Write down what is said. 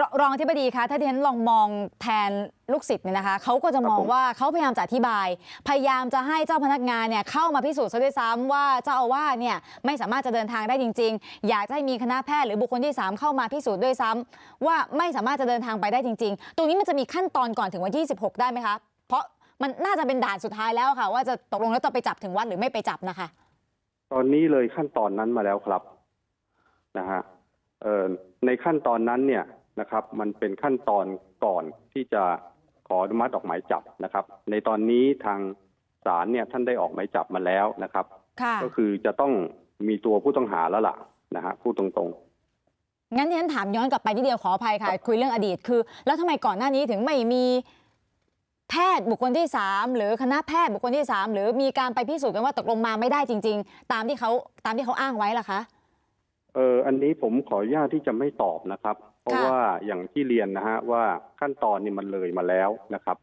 รรองอธิบดีคะถ้าที่ฉันลองมองแทนลูกศิษย์เนี่ยนะคะเขาก็จะมองครับผมว่าเขาพยายามจะอธิบาย พยายามจะให้เจ้าพนักงานเนี่ยเข้ามาพิสูจน์ซะด้วยซ้ำว่าเจ้าอาวาสเนี่ยไม่สามารถจะเดินทางได้จริง ๆ อยากจะให้มีคณะแพทย์หรือบุคคลที่ 3 เข้ามาพิสูจน์ด้วยซ้ำว่าไม่สามารถจะเดินทางไปได้จริง ๆ ตรงนี้มันจะมีขั้นตอนก่อนถึงวันที่16ได้ไหมคะเพราะมันน่าจะเป็นด่านสุดท้ายแล้วค่ะ ว่าจะตกลงแล้วจะไปจับถึงวัดหรือไม่ไปจับนะคะ ตอนนี้เลยขั้นตอนนั้นมาแล้วครับนะฮะเอ่อในขั้นตอนนั้นเนี่ย นะครับ มันเป็นขั้นตอนก่อนที่จะขออนุมัติออกหมายจับนะครับ ในตอนนี้ทางศาลเนี่ยท่านได้ออกหมายจับมาแล้วนะครับค่ะก็คือจะต้องมีตัวผู้ต้องหาแล้วล่ะนะฮะพูดตรงงั้นที่ฉันถามย้อนกลับไปนิดเดียวขออภัยค่ะ คุยเรื่องอดีตคือ แล้วทำไมก่อนหน้านี้ถึงไม่มีแพทย์บุคคลที่ 3 หรือคณะแพทย์บุคคลที่ 3 หรือมีการไปพิสูจน์กันว่าตกลงมาไม่ได้จริง ๆ ตามที่เขาตามที่เขาอ้างไว้ล่ะคะๆเอออันนี้ผมขออนุญาตที่จะไม่ตอบนะครับเพราะว่าอย่างที่เรียนนะฮะว่าขั้นตอนนี้มันเลยมาแล้วนะครับ